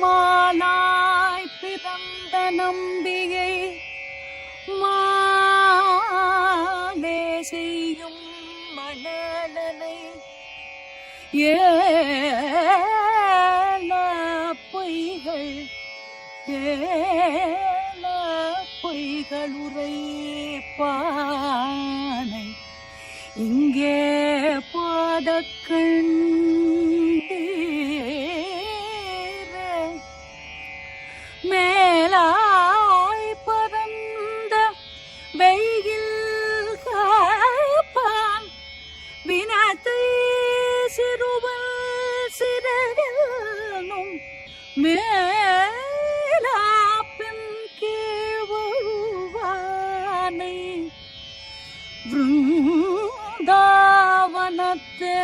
மாலாய் பிறந்த நம்பியை மாலே செய்யும் மணலனை ஏல பொய்கள் ஏல பொய்கள் உரைப்பானை இங்கே பாதக்கண் മേലായി പരന്ത വെയിൽ കാപ്പാൻ വിനാത്തെ സിറുവൽ സിരകന്നും മേലാപ്പിൻ കേവാനെ വൃന്ദാവനത്തെ